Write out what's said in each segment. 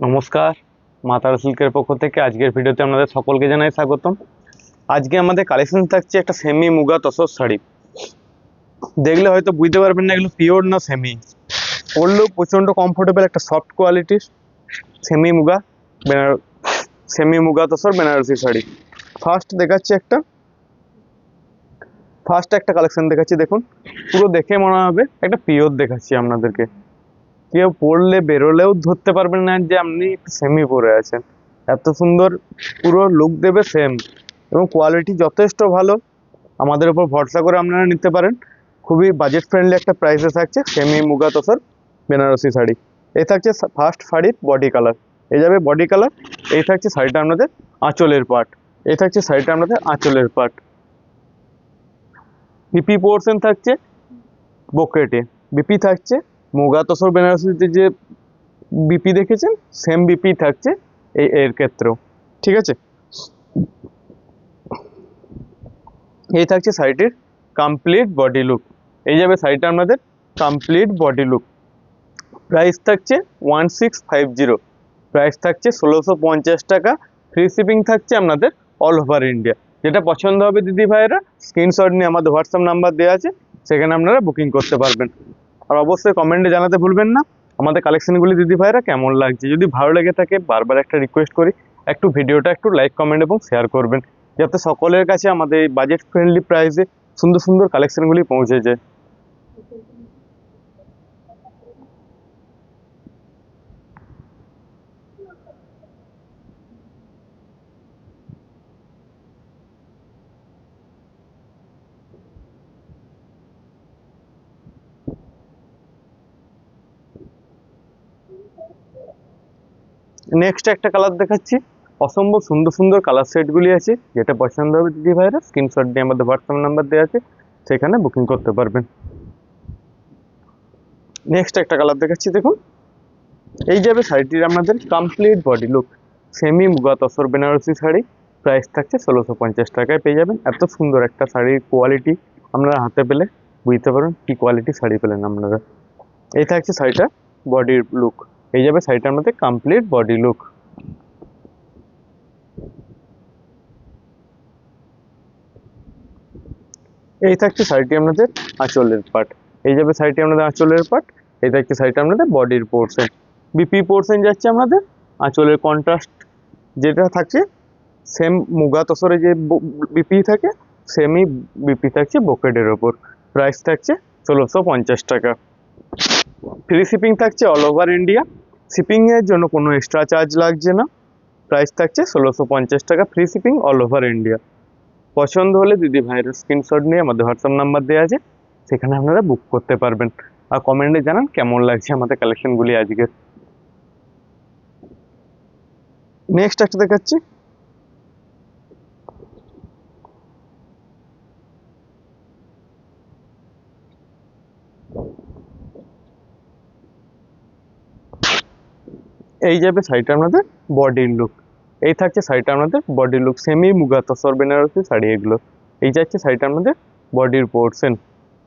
নমস্কার মা তারা সিল্কের পক্ষ থেকে আজকের ভিডিওতে আপনাদের সকলকে জানাই স্বাগতম। আজকে আমাদের কালেকশন থাকছে একটা সেমি মুগা তসর শাড়ি। দেখলে হয়তো বুঝতে পারবেন না এগুলো পিওর না সেমি পরলেও প্রচণ্ড কমফোর্টেবল একটা সফট কোয়ালিটির সেমি মুগা, বেনার সেমি মুগা তসর, বেনারসি শাড়ি। ফার্স্ট দেখাচ্ছি একটা। ফার্স্ট একটা কালেকশন দেখাচ্ছি, দেখুন। পুরো দেখে মনে হবে, একটা পিওর দেখাচ্ছি আপনাদেরকে। কেউ পড়লে বেরোলেও ধরতে পারবেন না যে আপনি সেমি পরে আছেন। এত সুন্দর পুরো লুক দেবে সেম এবং কোয়ালিটি যথেষ্ট ভালো। আমাদের উপর ভরসা করে আপনারা নিতে পারেন। খুবই বাজেট ফ্রেন্ডলি একটা প্রাইসে থাকছে সেমি মুগা তোসর বেনারসি শাড়ি। এই থাকছে ফার্স্ট শাড়ির বডি কালার এই যাবে বডি কালার এই থাকছে শাড়িটা আপনাদের আঁচলের পার্ট এই থাকছে শাড়িটা আপনাদের আঁচলের পার্ট বিপি পোর্শন থাকছে বকেটে বিপি থাকছে মুগা তসর বেনারসিতে যে বিপি দেখেছেন? সেম বিপি থাকছে এই এর ক্ষেত্রেও। ঠিক আছে? এই থাকছে শাড়িটির কমপ্লিট বডি লুক এই যাবে শাড়িটা আমাদের কমপ্লিট বডি লুক প্রাইস থাকছে one six five zero price থাকছে ষোলোশো পঞ্চাশ টাকা। ফ্রি শিপিং থাকছে আপনাদের অল ওভার ইন্ডিয়া যেটা পছন্দ হবে দিদি ভাইয়েরা স্ক্রিনশট নিয়ে আমাদের হোয়াটসঅ্যাপ নাম্বার দেওয়া আছে, সেখানে আপনারা বুকিং করতে পারবেন। আর অবশ্যই কমেন্টে জানাতে ভুলবেন না। আমাদের কালেকশনগুলি দিদি ভাইরা কেমন লাগছে? যদি ভালো লেগে থাকে, বারবার একটা রিকোয়েস্ট করি, একটু ভিডিওটা একটু লাইক কমেন্ট এবং শেয়ার করবেন। যাতে সকলের কাছে আমাদের বাজেট ফ্রেন্ডলি প্রাইসে সুন্দর সুন্দর কালেকশনগুলি পৌঁছে যায়। নেক্সট একটা কালার দেখাচ্ছি। অসম্ভব সুন্দর সুন্দর কালার সেটগুলি আছে। যেটা পছন্দ হবে দিদি ভাইরা স্ক্রিনশট দিয়ে আমাদের হোয়াটসঅ্যাপ নাম্বার দেওয়া আছে, সেখানে বুকিং করতে পারবেন। নেক্সট একটা কালার দেখাচ্ছি, দেখুন। এই যাবে শাড়িটির আপনাদের complete body look semi muga tussar Banarasi sari. Price থাকছে ষোলোশো পঞ্চাশ টাকায় পেয়ে যাবেন। এত সুন্দর একটা শাড়ির কোয়ালিটি আপনারা হাতে পেলে বুঝতে পারবেন কি কোয়ালিটি শাড়ি পেলেন আপনারা। এই থাকছে শাড়িটা বডির লুক এই যাবে শাড়িটার মধ্যে কমপ্লিট বডি লুক এই থাকছে শাড়িটি আপনাদের আঁচলের পার্ট এই যাবে শাড়িটি আপনাদের আঁচলের পার্ট এই থাকছে শাড়িটা আপনাদের বডির পোর্শন বিপি পোর্শন যাচ্ছে আপনাদের আঁচলের কন্ট্রাস্ট যেটা থাকছে সেম মুগা তসরে যে বিপি থাকে সেমই বিপি থাকছে বকেটের ওপর। প্রাইস থাকছে ষোলোশো পঞ্চাশ টাকা। ফ্রি শিপিং থাকছে অল ওভার ইন্ডিয়া শিপিংয়ের জন্য কোনো এক্সট্রা চার্জ লাগছে না। প্রাইস থাকছে ষোলোশো পঞ্চাশ টাকা free shipping all over India পছন্দ হলে দিদি ভাইয়ের স্ক্রিনশট নিয়ে আমাদের হোয়াটসঅ্যাপ নাম্বার দেওয়া আছে, সেখানে আপনারা বুক করতে পারবেন। আর কমেন্টে জানান কেমন লাগছে আমাদের কালেকশনগুলি আজকের। নেক্সট একটা দেখাচ্ছি। এই যাবে শাড়িটা আপনাদের বডির লুক এই থাকছে শাড়িটা আপনাদের body look semi muga tussar Banarasi sari এগুলো। এই যাচ্ছে শাড়িটা আপনাদের বডির পোর্শন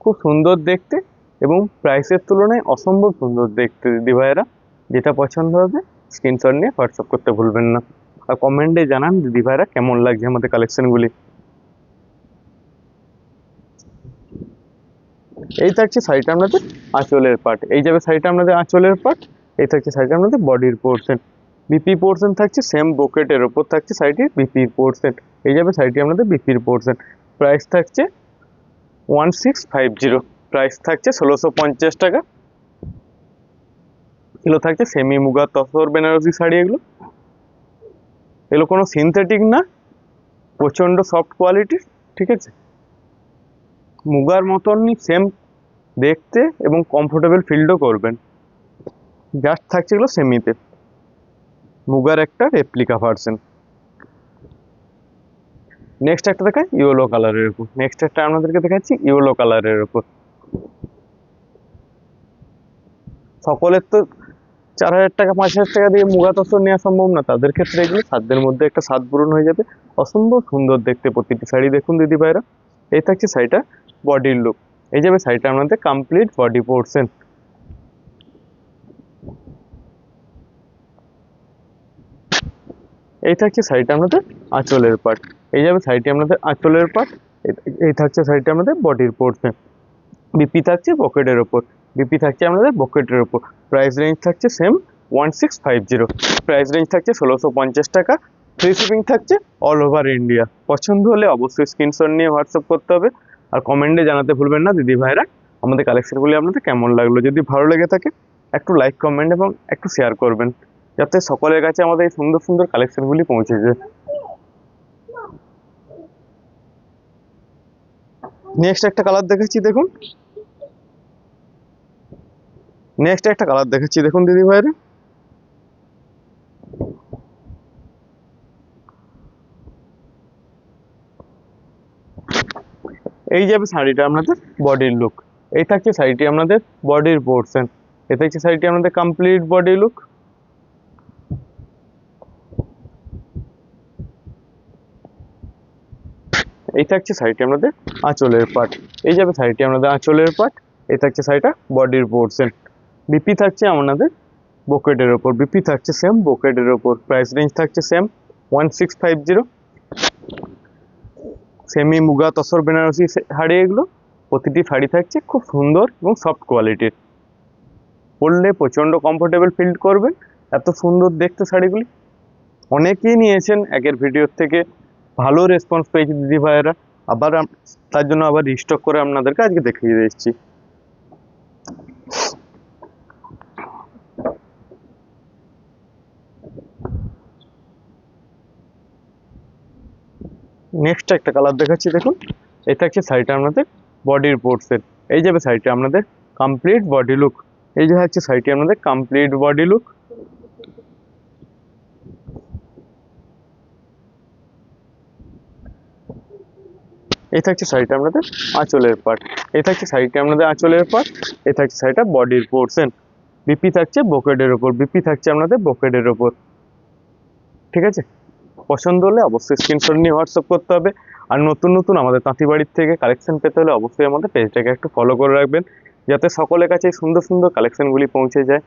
খুব সুন্দর দেখতে এবং প্রাইসের তুলনায় অসম্ভব সুন্দর দেখতে, দিদি ভাইয়েরা। যেটা পছন্দ হবে স্ক্রিনশট নিয়ে হোয়াটসঅ্যাপ করতে ভুলবেন না। আর কমেন্টে জানান দিদি ভাইরা কেমন লাগছে আমাদের কালেকশনগুলি এই থাকছে শাড়িটা আপনাদের আঁচলের পার্ট এই যাবে শাড়িটা আপনাদের আঁচলের পার্ট এই থাকছে শাড়িটা আপনাদের বডির পোর্শন বিপি পোর্শন থাকছে সেম বকেটের ওপর থাকছে শাড়িটির বিপির পোর্শন এই যাবে শাড়িটি আপনাদের বিপির পোর্শন প্রাইস থাকছে one six five zero price থাকছে ষোলোশো পঞ্চাশ টাকা। এগুলো থাকছে সেমি মুগা তসর বেনারসি শাড়ি এগুলো। এগুলো কোনো সিনথেটিক না, প্রচণ্ড সফট কোয়ালিটির ঠিক আছে? মুগার মতনই সেম দেখতে এবং কমফোর্টেবল ফিল্ডও করবেন। জাস্ট থাকছে এগুলো সেমিতে মুগার একটা রেপ্লিকা ভার্সন নেক্সট একটা দেখায় ইয়েলো কালারের উপর। নেক্সট একটা আপনাদেরকে দেখাচ্ছি ইয়েলো কালারের উপর। সকলের তো চার হাজার টাকা, পাঁচ হাজার টাকা দিয়ে মুগা তসর নেওয়া সম্ভব না। তাদের ক্ষেত্রে এগুলো সাধ্যের মধ্যে একটা স্বাদ পূরণ হয়ে যাবে। অসম্ভব সুন্দর দেখতে প্রতিটি শাড়ি। দেখুন দিদি ভাইরা, এই থাকছে শাড়িটা বডির লুক এই যাবে শাড়িটা আপনাদের কমপ্লিট বডি পোর্শন এই থাকছে সাইডে আমাদের আঁচলের পার্ট এই যাবে সাইডে আপনাদের আঁচলের পার্ট এই থাকছে সাইডে আমাদের বডির পোর্শন বিপি থাকছে পকেটের ওপর। বিপি থাকছে আপনাদের পকেটের ওপর। প্রাইস রেঞ্জ থাকছে same one six five zero price range থাকছে ষোলোশো পঞ্চাশ টাকা। ফ্রি শিপিং থাকছে অল ওভার ইন্ডিয়া পছন্দ হলে অবশ্যই স্ক্রিনশট নিয়ে হোয়াটসঅ্যাপ করতে হবে। আর কমেন্টে জানাতে ভুলবেন না, দিদি ভাইরা। আমাদের কালেকশনগুলি আপনাদের কেমন লাগল? যদি ভালো লেগে থাকে, একটু লাইক কমেন্ট এবং একটু শেয়ার করবেন। যাতে সকলের কাছে আমাদের এই সুন্দর সুন্দর কালেকশনগুলি পৌঁছে যায়। নেক্সট একটা কালার দেখাচ্ছি দেখুন। নেক্সট একটা কালার দেখাচ্ছি দেখুন দিদি ভাইরা এই যাবে শাড়িটা আপনাদের বডির লুক এই থাকছে শাড়িটি আপনাদের বডির পোর্শন এই থাকছে শাড়িটি আপনাদের কমপ্লিট বডি লুক এই থাকছে শাড়িটি আপনাদের আঁচলের পার্ট এই যাবে শাড়িটি আমাদের আঁচলের পার্ট এই থাকছে শাড়িটা বডির পোর্শন। বিপি থাকছে আমাদের বোকেটের ওপর বিপি থাকছে সেম বোকেটের ওপর। প্রাইস রেঞ্জ থাকছে same one six five zero semi muga tussar Banarasi sari এগুলো প্রতিটি শাড়ি থাকছে খুব সুন্দর এবং সফট কোয়ালিটির পরলে প্রচণ্ড কমফোর্টেবল ফিল করবেন এত সুন্দর দেখতে শাড়িগুলি। অনেকেই নিয়েছেন একের ভিডিওর থেকে ভালো রেসপন্স পেয়েছে দিদি ভাইয়েরা। আবার তার জন্য আবার রিস্টক করে আপনাদেরকে আজকে দেখিয়ে দিচ্ছি নেক্সট একটা কালার দেখাচ্ছি, দেখুন। এটা হচ্ছে শাড়িটা আপনাদের বডির পোর্টসের এই যাবে শাড়িটা আপনাদের কমপ্লিট বডি লুক এই যে হচ্ছে শাড়িটি আপনাদের কমপ্লিট বডি লুক এই থাকছে শাড়িটা আপনাদের আঁচলের পার্ট এই থাকছে শাড়িটা আপনাদের আঁচলের পার্ট এই থাকছে শাড়িটা বডির পোর্শন বিপি থাকছে বকেটের ওপর বিপি থাকছে আপনাদের বকেটের ওপর ঠিক আছে? পছন্দ হলে অবশ্যই স্ক্রিনশট নিয়ে হোয়াটসঅ্যাপ করতে হবে। আর নতুন নতুন আমাদের তাঁতি বাড়ির থেকে কালেকশন পেতে হলে অবশ্যই আমাদের পেজটাকে একটু ফলো করে রাখবেন। যাতে সকলের কাছে সুন্দর সুন্দর কালেকশনগুলি পৌঁছে যায়।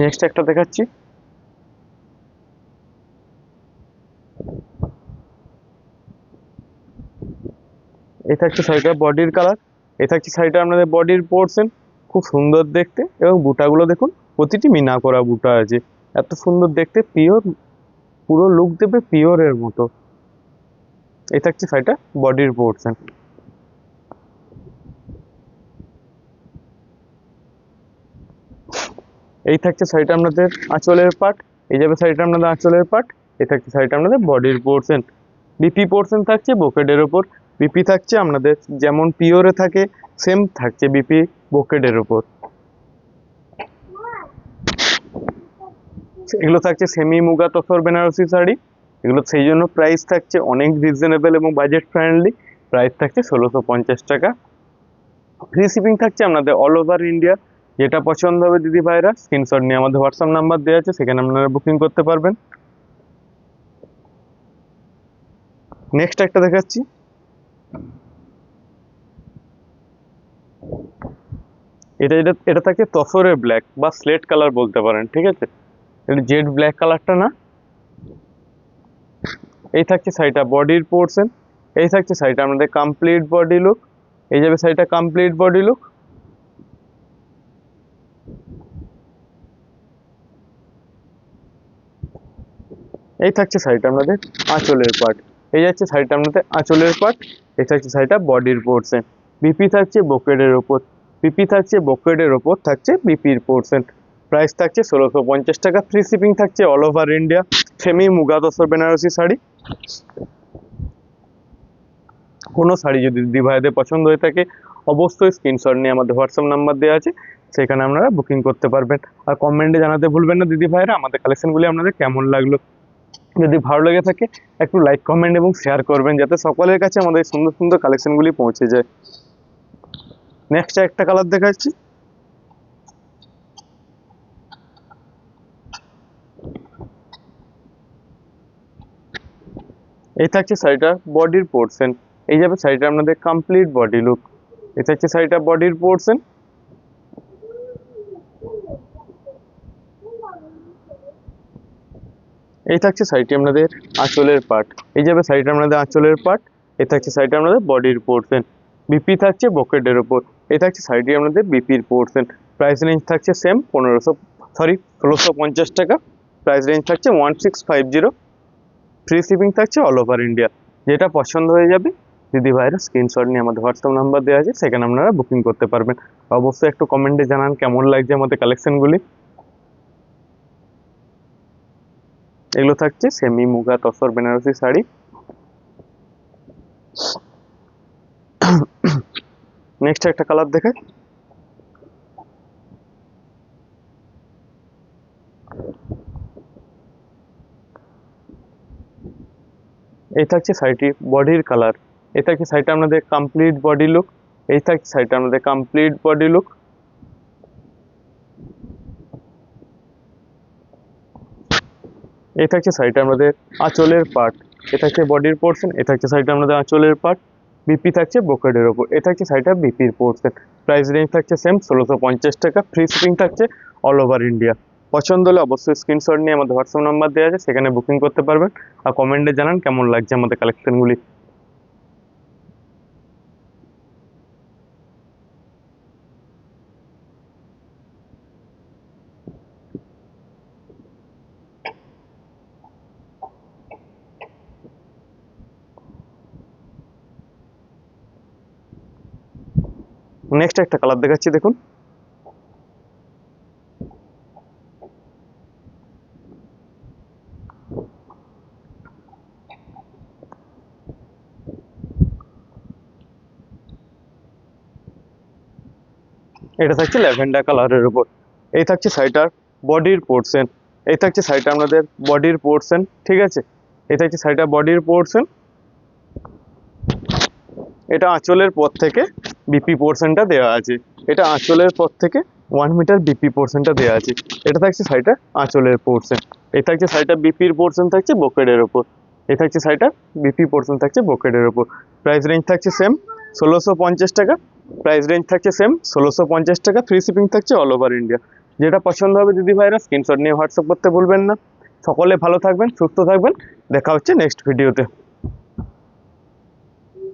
নেক্সট একটা দেখাচ্ছি। এই থাকছে শাড়িটার বডির কালার। এই থাকছে শাড়িটা আপনাদের বডির পোর্শন খুব সুন্দর দেখতে এবং বুটাগুলো দেখুন, প্রতিটি মিনা করা বুটা আছে। এত সুন্দর দেখতে পিওর পুরো লুক দেবে পিওরের মতো। এই থাকছে শাড়িটা বডির পোর্শন এই থাকছে শাড়িটা আপনাদের আঁচলের পার্ট এই যাবে শাড়িটা আপনাদের আঁচলের পার্ট এই থাকছে শাড়িটা আপনাদের বডির পোর্শন বিপি পোর্শন থাকছে বোকেডের ওপর বিপি থাকছে আপনাদের যেমন পিওরে থাকে সেম থাকছে বিপি বোকেডের ওপর এগুলো থাকছে সেমি মুগা তসর বেনারসি শাড়ি, এগুলো সেই জন্য প্রাইস থাকছে অনেক রিজনেবল এবং বাজেট ফ্রেন্ডলি প্রাইস থাকছে ষোলোশো পঞ্চাশ টাকা। ফ্রি শিপিং থাকছে আপনাদের অল ওভার ইন্ডিয়া যেটা পছন্দ হবে দিদি ভাইরা স্ক্রিনশট নিয়ে আমাদের হোয়াটসঅ্যাপ নাম্বার দেওয়া আছে, সেখানে আপনারা বুকিং করতে পারবেন। নেক্সট একটা দেখাচ্ছি। এটা এটা এটা থাকে তসরে ব্ল্যাক বা স্লেট কালার বলতে পারেন, ঠিক আছে? এটা জেড ব্ল্যাক কালারটা না? এই থাকছে শাড়িটা বডির পোর্শন এই থাকছে শাড়িটা আমাদের কমপ্লিট বডি লুক এই যাবে শাড়িটা কমপ্লিট বডি লুক এই থাকছে শাড়িটা আপনাদের আঁচলের পার্ট এই যাচ্ছে শাড়িটা আপনাদের আঁচলের পার্ট এই থাকছে শাড়িটা বডির পোর্শন বিপি থাকছে বকেডের ওপর। বিপি থাকছে বকেডের ওপর থাকছে বিপির পোর্শন প্রাইস থাকছে ষোলোশো পঞ্চাশ টাকা। ফ্রি শিপিং থাকছে all over India semi muga tussar Banarasi sari. কোনো শাড়ি যদি দিদি ভাইদের পছন্দ হয়ে থাকে, অবশ্যই স্ক্রিনশট নিয়ে আমাদের হোয়াটসঅ্যাপ নাম্বার দেওয়া আছে। সেখানে আপনারা বুকিং করতে পারবেন। আর কমেন্টে জানাতে ভুলবেন না দিদি ভাইরা আমাদের কালেকশনগুলি আপনাদের কেমন লাগল? যদি ভালো লেগে থাকে, একটু লাইক কমেন্ট এবং শেয়ার করবেন যাতে সকলের কাছে আমাদের সুন্দর সুন্দর কালেকশনগুলি পৌঁছে যায়। নেক্সট একটা কালার দেখাচ্ছি। এই থাকছে শাড়িটার বডির পোর্শন এই যাবে শাড়িটা আপনাদের কমপ্লিট বডি লুক এটা হচ্ছে শাড়িটা বডির পোর্শন এই থাকছে শাড়িটি আপনাদের আঁচলের পার্ট এই যাবে শাড়িটা আপনাদের আঁচলের পার্ট এই থাকছে শাড়িটা আপনাদের বডির পোর্শন বিপি থাকছে বকেটের ওপর এই থাকছে শাড়িটি আপনাদের বিপির পোর্শন প্রাইস রেঞ্জ থাকছে সেম পনেরোশো সরি ষোলোশো পঞ্চাশ টাকা। প্রাইস রেঞ্জ থাকছে one six five zero free shipping থাকছে অল ওভার ইন্ডিয়া যেটা পছন্দ হয়ে যাবে, দিদি ভাইয়ের স্ক্রিনশট নিয়ে আমাদের হোয়াটসঅ্যাপ নাম্বার দেওয়া আছে, সেখানে আপনারা বুকিং করতে পারবেন। অবশ্যই একটু কমেন্টে জানান, কেমন লাগছে আমাদের কালেকশনগুলি এগুলো থাকছে সেমি মুগা তসর বেনারসি শাড়ি। নেক্সট একটা কালার দেখায় এই থাকছে শাড়িটি বডির কালার এই থাকছে শাড়িটা আপনাদের কমপ্লিট বডি লুক এই থাকছে শাড়িটা আপনাদের কমপ্লিট বডি লুক এই থাকছে সাইডে আমাদের আঁচলের পার্ট এ থাকছে বডির পোর্শন এ থাকছে সাইডে আমাদের আঁচলের পার্ট বিপি থাকছে ব্রোকেডের ওপর এ থাকছে শাড়িটা বিপির পোর্শন প্রাইস রেঞ্জ থাকছে সেম ষোলোশো পঞ্চাশ টাকা। ফ্রি শিপিং থাকছে অল ওভার ইন্ডিয়া পছন্দ হলে অবশ্যই স্ক্রিনশট নিয়ে আমাদের হোয়াটসঅ্যাপ নাম্বার দেওয়া আছে, সেখানে বুকিং করতে পারবেন। আর কমেন্টে জানান কেমন লাগছে আমাদের কালেকশনগুলি নেক্সট একটা কালার দেখাচ্ছি, দেখুন। এটা থাকছে ল্যাভেন্ডার কালারের উপর। এই থাকছে শাড়িটার বডির পোর্শন এই থাকছে শাড়িটা আপনাদের বডির পোর্শন ঠিক আছে? এই থাকছে শাড়িটা বডির পোর্শন এটা আঁচলের পর থেকে বিপি পোর্শনটা দেওয়া আছে। এটা আঁচলের পর থেকে ওয়ান মিটার বিপি পোর্শনটা দেওয়া আছে। এটা থাকছে শাড়িটা আঁচলের পোর্শন এই থাকছে শাড়িটা বিপির পোর্শন থাকছে বকেডের ওপর। এই থাকছে শাড়িটা বিপি পোর্শন থাকছে বকেডের ওপর। প্রাইস রেঞ্জ থাকছে সেম ষোলোশো পঞ্চাশ টাকা। প্রাইস রেঞ্জ থাকছে সেম ষোলোশো পঞ্চাশ টাকা। ফ্রি শিপিং থাকছে অল ওভার ইন্ডিয়া যেটা পছন্দ হবে দিদি ভাইরা স্ক্রিনশট নিয়ে হোয়াটসঅ্যাপ করতে ভুলবেন না। সকলে ভালো থাকবেন, সুস্থ থাকবেন। দেখা হচ্ছে নেক্সট ভিডিওতে